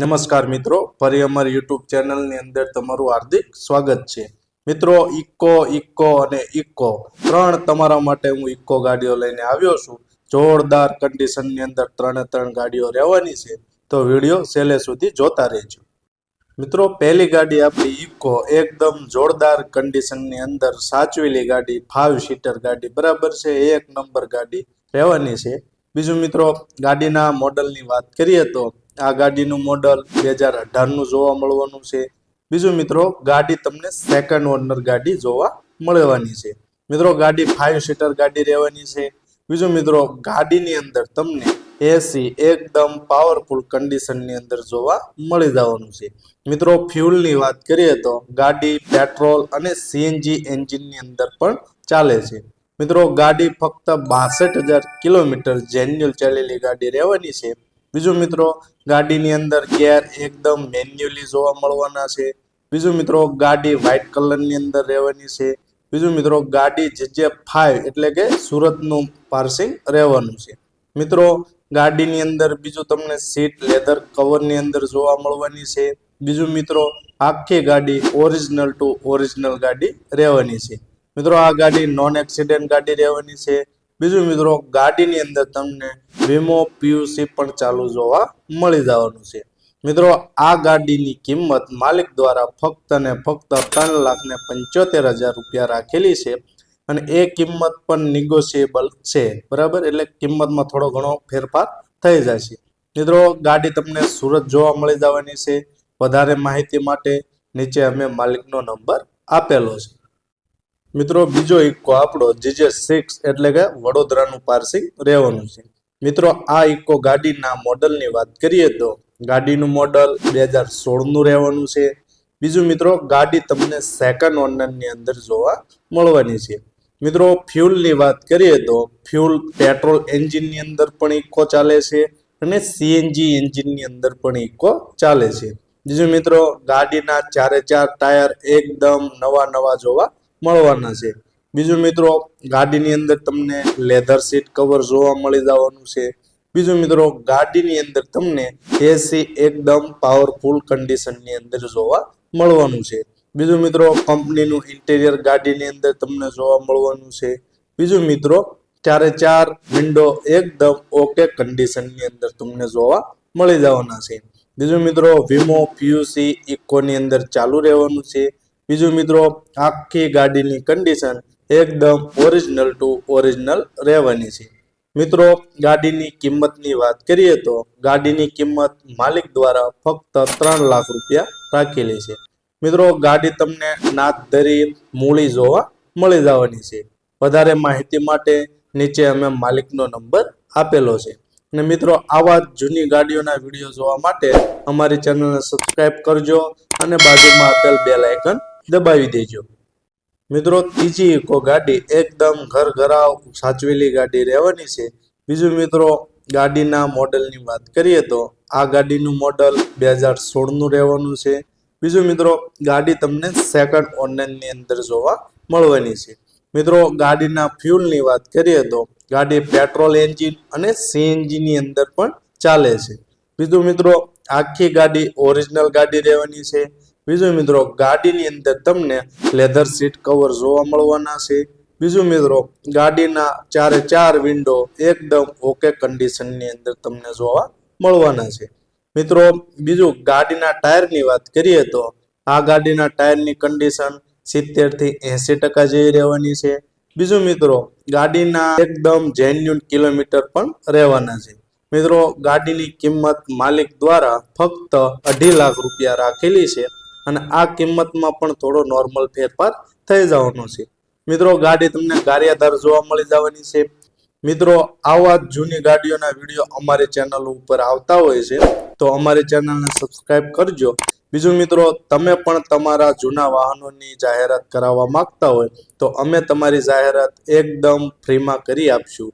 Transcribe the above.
નમસ્કાર મિત્રો, ફરી અમારી યુટ્યુબ ચેનલની અંદર તમારું હાર્દિક સ્વાગત છે. મિત્રો ઇક્કો ઇક્કો અને ઇકો ત્રણ તમારા માટે હું ઇકો ગાડીઓ લઈને આવ્યો છું. જોરદાર કન્ડિશનની અંદર ત્રણે ત્રણ ગાડીઓ રહેવાની છે. તો વીડિયો છેલ્લે સુધી જોતા રહેજો. મિત્રો, પહેલી ગાડી આપણી ઇકો, એકદમ જોરદાર કન્ડિશનની અંદર સાચવેલી ગાડી ફાઇવ સીટર ગાડી, બરાબર છે? એક નંબર ગાડી રહેવાની છે. બીજું મિત્રો, ગાડીના મોડલની વાત કરીએ તો આ ગાડીનું મોડલ બે હજાર અઢારનું જોવા મળવાનું છે. બીજું મિત્રો, ગાડી તમને સેકન્ડ ઓનર ગાડી જોવા મળવાની છે. મિત્રો, ગાડી ફાઇવ સીટર ગાડી રહેવાની છે. બીજું મિત્રો, ગાડીની અંદર તમને એસી એકદમ પાવરફુલ કન્ડિશનની અંદર જોવા મળી જવાનું છે. મિત્રો ફ્યુલની વાત કરીએ તો ગાડી પેટ્રોલ અને સીએનજી એન્જિનની અંદર પણ ચાલે છે. મિત્રો, ગાડી ફક્ત બાસઠ હજાર કિલોમીટર જેન્યુઅલ ચાલેલી ગાડી રહેવાની છે. બીજું મિત્રો, ગાડીની અંદર ગેર એકદમ મેન્યુઅલી જોવા મળવાના છે. બીજું મિત્રો, ગાડી વ્હાઇટ કલરની અંદર રહેવાની છે. બીજું મિત્રો, ગાડી જે ફાઈવ એટલે કે સુરતનું પાર્સિંગ રહેવાનું છે. મિત્રો, ગાડીની અંદર બીજું તમને સીટ લેધર કવરની અંદર જોવા મળવાની છે. બીજું મિત્રો, આખી ગાડી ઓરિજિનલ ટુ ઓરિજિનલ ગાડી રહેવાની છે. મિત્રો, આ ગાડી નોન એક્સિડન્ટ ગાડી રહેવાની છે. બીજું મિત્રો, ગાડીની અંદર તમને વીમો પીયુસી પણ ચાલુ જોવા મળી જવાનું છે. મિત્રો, આ ગાડીની કિંમત માલિક દ્વારા ફક્ત ને ફક્ત ત્રણ લાખ ને પંચોતેર હજાર રૂપિયા રાખેલી છે અને એ કિંમત પણ નિગોશિયેબલ છે. બરાબર? એટલે કિંમતમાં થોડો ઘણો ફેરફાર થઈ જાય છે મિત્રો, ગાડી તમને સુરત જોવા મળી જવાની છે. વધારે માહિતી માટે નીચે અમે માલિકનો નંબર આપેલો છે. મિત્રો, બીજો ઇક્કો આપણો જીજે સિક્સ એટલે કે વડોદરાનું પાર્સિંગ રહેવાનું છે. મિત્રો, આ ઇક્કો ગાડીના મોડલની વાત કરીએ તો ગાડીનું મોડલ બે હજાર સોળનું રહેવાનું છે. બીજું મિત્રો, ગાડી તમને સેકન્ડ ઓનરની અંદર જોવા મળવાની છે. મિત્રો, ફ્યુલની વાત કરીએ તો ફ્યુલ પેટ્રોલ એન્જિનની અંદર પણ ઇક્કો ચાલે છે અને સીએનજી એન્જિનની અંદર પણ ઇક્કો ચાલે છે. બીજું મિત્રો, ગાડીના ચારે ચાર ટાયર એકદમ નવા નવા જોવા મળવાના છે. બીજું મિત્રો, ગાડીની અંદર તમને લેધર સીટ કવર જોવા મળી જવાનું છે. બીજું મિત્રો, ગાડીની અંદર તમને એસી એકદમ પાવરફુલ કન્ડિશનની અંદર જોવા મળવાનું છે. બીજું મિત્રો કંપનીનું ઇન્ટેરિયર ગાડીની અંદર તમને જોવા મળવાનું છે. બીજું મિત્રો, ચારે ચાર વિન્ડો એકદમ ઓકે કન્ડિશનની અંદર તમને જોવા મળી જવાના છે. બીજું મિત્રો વીમો પીયુસી ઇકોની અંદર ચાલુ રહેવાનું છે. બીજું મિત્રો, આખી ગાડીની કન્ડિશન એકદમ ઓરિજિનલ ટુ ઓરિજિનલ રહેવાની છે. મિત્રો, ગાડીની કિંમતની વાત કરીએ તો ગાડીની કિંમત માલિક દ્વારા ફક્ત ત્રણ લાખ રૂપિયા રાખેલી છે. મિત્રો, ગાડી તમને નાથધરી મૂળી જોવા મળી જવાની છે. વધારે માહિતી માટે નીચે અમે માલિકનો નંબર આપેલો છે. અને મિત્રો, આવા જૂની ગાડીઓના વીડિયો જોવા માટે અમારી ચેનલને સબસ્ક્રાઈબ કરજો અને બાજુમાં આપેલ બે આઇકન દબાવી દેજો. મિત્રો, ત્રીજી ઇકો ગાડી એકદમ ઘર ઘરાવ સાચવેલી ગાડી રહેવાની છે. બીજું મિત્રો, ગાડીના મોડલની વાત કરીએ તો આ ગાડીનું મોડલ બે હજાર સોળનું રહેવાનું છે. બીજું મિત્રો, ગાડી તમને સેકન્ડ ઓનલાઈનની અંદર જોવા મળવાની છે. મિત્રો, ગાડીના ફ્યુલની વાત કરીએ તો ગાડી પેટ્રોલ એન્જિન અને સીએનજીની અંદર પણ ચાલે છે. બીજું મિત્રો, આખી ગાડી ઓરિજિનલ ગાડી રહેવાની છે. બીજું મિત્રો, ગાડીની અંદર તમને લેધર સીટ કવર જોવા મળવાના છે. બીજું મિત્રો, ગાડીના ચારે ચાર વિન્ડો એકદમ ઓકે કન્ડિશનની અંદર તમને જોવા મળવાના છે. મિત્રો, બીજું ગાડીના ટાયરની વાત કરીએ તો, આ ગાડીના ટાયરની કન્ડિશન સિત્તેરથી એંસી ટકા જેવી રહેવાની છે. બીજું મિત્રો, ગાડીના એકદમ જેન્યુન કિલોમીટર પણ રહેવાના છે. મિત્રો, ગાડીની કિંમત માલિક દ્વારા ફક્ત અઢી લાખ રૂપિયા રાખેલી છે. અને આ કિંમતમાં પણ થોડો નોર્મલ ફેરફાર થઈ જવાનો છે. મિત્રો, ગાડી તમને ગારિયાધાર જોવા મળી જવાની છે. મિત્રો, આવા જૂની ગાડીઓના વીડિયો અમારી ચેનલ ઉપર આવતા હોય છે, તો અમારી ચેનલને સબસ્ક્રાઈબ કરજો. બીજું મિત્રો, તમે પણ તમારા જૂના વાહનોની જાહેરાત કરાવવા માંગતા હોય, તો અમે તમારી જાહેરાત એકદમ ફ્રીમાં કરી આપશું.